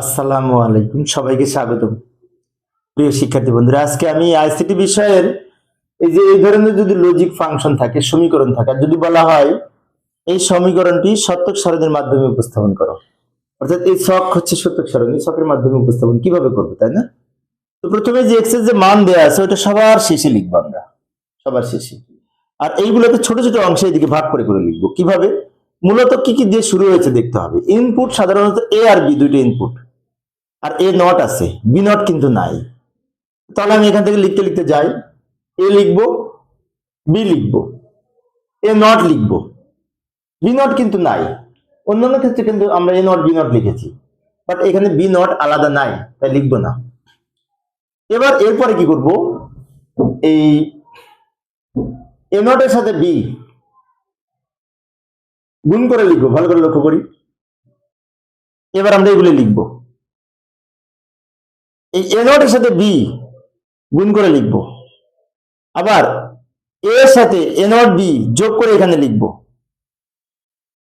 আসসালামু আলাইকুম, সবাইকে স্বাগতম। প্রিয় শিক্ষার্থী বন্ধুরা, আজকে আমি আইসিটি বিষয়ের এই যে এই ধরনের যদি লজিক ফাংশন থাকে, সমীকরণ থাকে, যদি বলা হয় এই সমীকরণটি সত্যক সারণীর মাধ্যমে উপস্থাপন করো। অর্থাৎ এই ছক হচ্ছে সত্যক সারণী ছকের মাধ্যমে উপস্থাপন কীভাবে করব, তাই না? তো প্রথমে যে এক্সের যে মান দেওয়া আছে ওটা সবার শেষে লিখব আমরা, সবার শেষে। আর এইগুলোকে ছোট ছোট অংশে এদিকে ভাগ করে করে লিখব। কীভাবে? মূলত কি কি দিয়ে শুরু হয়েছে দেখতে হবে। ইনপুট সাধারণত এ আর বি দুইটা ইনপুট আর এ নট আছে বি নট কিন্তু নাই। তাহলে আমি এখান থেকে লিখতে লিখতে যাই। এ লিখব বি লিখব এ নট লিখব। বি নট কিন্তু নাই। অন্যান্য ক্ষেত্রে কিন্তু আমরা এ নট বি নট লিখেছি। বাট এখানে বি নট আলাদা নাই, তাই লিখব না। এবার এরপরে কি করব? এই এ নটের সাথে বি গুণ করে লিখব, ভালো করে লক্ষ্য করি। এবার আমরা এগুলো লিখব। এই এ নটের সাথে বি গুণ করে লিখব। আবার এর সাথে এ নট বি যোগ করে এখানে লিখব।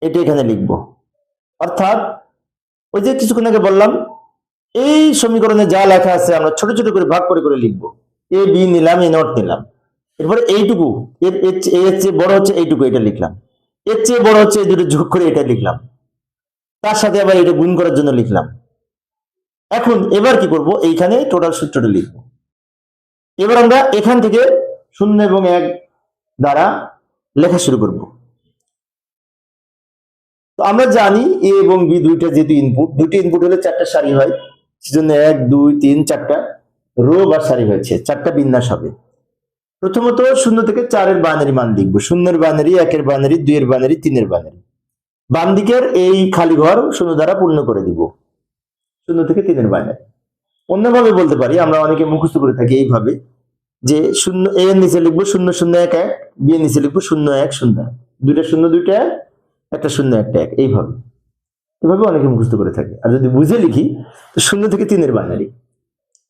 এটা এখানে লিখব। অর্থাৎ ওই যে কিছুক্ষণ আগে বললাম, এই সমীকরণে যা লেখা আছে আমরা ছোট ছোট করে ভাগ করে করে লিখব। এ বি নিলাম এ নট নিলাম। এরপরে এইটুকু এর এর চেয়ে বড় হচ্ছে এইটুকু, এটা লিখলাম। এর চেয়ে বড় হচ্ছে দুটো যোগ করে এটা লিখলাম। তার সাথে আবার এটা গুণ করার জন্য লিখলাম। এখন এবার কি করব? এইখানে টোটাল সূত্রটা লিখব। এবার আমরা এখান থেকে শূন্য এবং এক দ্বারা লেখা শুরু করব। তো আমরা জানি এ এবং বি দুইটা যেহেতু ইনপুট দুটি ইনপুট হলে চারটা সারি হয়। সেজন্য এক, দুই, তিন, চারটা রো বা সারি হয়েছে। চারটা বিন্যাস হবে। প্রথমত শূন্য থেকে চারের বানারি মান লিখব। শূন্যের বানারি একের বানারি দুইয়ের বানারি তিনের বানারি বাম দিকের এই খালি ঘর শূন্য দ্বারা পূর্ণ করে দিব। শূন্য থেকে তিনের বানারি অন্যভাবে বলতে পারি, আমরা অনেকে মুখস্থ করে থাকি এইভাবে, যে শূন্য এ এর নিচে লিখব শূন্য শূন্য এক এক, বি এর নিচে লিখব শূন্য এক শূন্য এক। দুইটা শূন্য, দুইটা এক, একটা শূন্য, একটা এক, এইভাবে। এভাবে অনেকে মুখস্থ করে থাকে। আর যদি বুঝে লিখি, তো শূন্য থেকে তিনের বানারি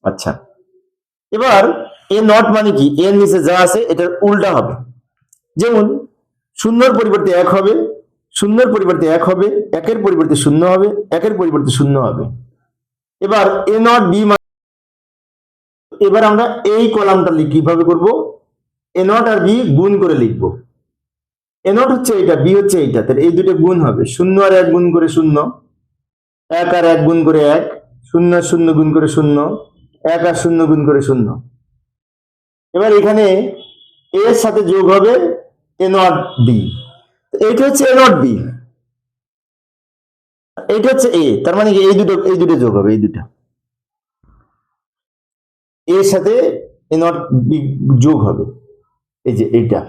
আচ্ছা। এবার এ নট মানে কি? এর নিচে যা আছে, এটার উল্টা হবে। যেমন, শূন্যর পরিবর্তে এক হবে, শূন্যর পরিবর্তে এক হবে, একের পরিবর্তে শূন্য হবে, একের পরিবর্তে শূন্য হবে। এবার এ নট বি এবার আমরা এই কলামটা কীভাবে করব? এ নট আর বি গুণ করে লিখব। এ নট হচ্ছে এইটা, বি হচ্ছে এইটা, তাহলে এই দুটো গুণ হবে। শূন্য আর এক গুণ করে শূন্য, এক আর এক গুণ করে এক, শূন্য শূন্য গুণ করে শূন্য, এক আর শূন্য গুণ করে শূন্য। এবার এখানে এর সাথে যোগ হবে এ নট বি এইটা হচ্ছে এ নট বি এইটা হচ্ছে এ তার মানে এই দুটো এই দুটো যোগ হবে, এই দুটো। এর সাথে এ নট বি যোগ হবে, এই যে এইটা।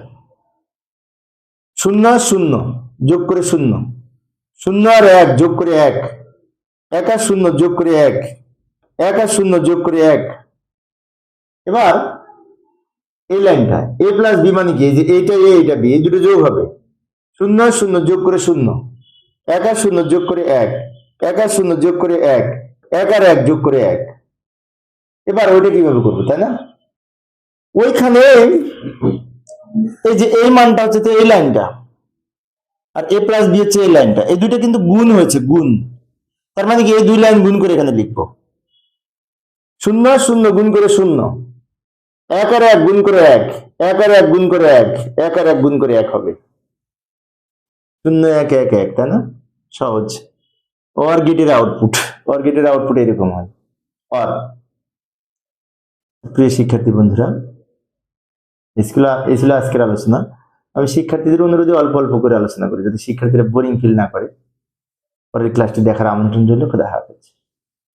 শূন্য শূন্য, যোগ করে শূন্য। শূন্য আর এক, যোগ করে এক। এক আর শূন্য, যোগ করে এক। এক আর শূন্য, যোগ করে এক। এবার এই লাইনটা এ প্লাস বি মানে কি? যে এইটা এ এইটা বি এই দুটো যোগ হবে। শূন্য আর শূন্য যোগ করে শূন্য। এক আর শূন্য যোগ করে এক। এক আর শূন্য যোগ করে এক। এক আর এক যোগ করে এক। এবার ওইটা কীভাবে করব, তাই না? ওইখানে এই যে এই মানটা হচ্ছে এই লাইনটা। আর এ প্লাস বি হচ্ছে এই লাইনটা। এই দুইটা কিন্তু গুণ হয়েছে, গুণ। তার মানে কি? এই দুই লাইন গুণ করে এখানে লিখব। শূন্য শূন্য গুণ করে শূন্য। এক আর এক গুণ করে এক এক আর এক গুণ করে এক এক আর এক গুণ করে এক হবে। শূন্য, এক এক এক, তাই না? সহজ। অর গেটের আউটপুট অর আউটপুট এরকম হয়। অর প্রিয় শিক্ষার্থী বন্ধুরা স্কুল এই আজকের আলোচনা। আমি শিক্ষার্থীদের অনুরোধে অল্প অল্প করে আলোচনা করি, যাতে শিক্ষার্থীরা বোরিং ফিল না করে। পরের ক্লাসটি দেখার আমন্ত্রণ রইল খোদা হাফেজ।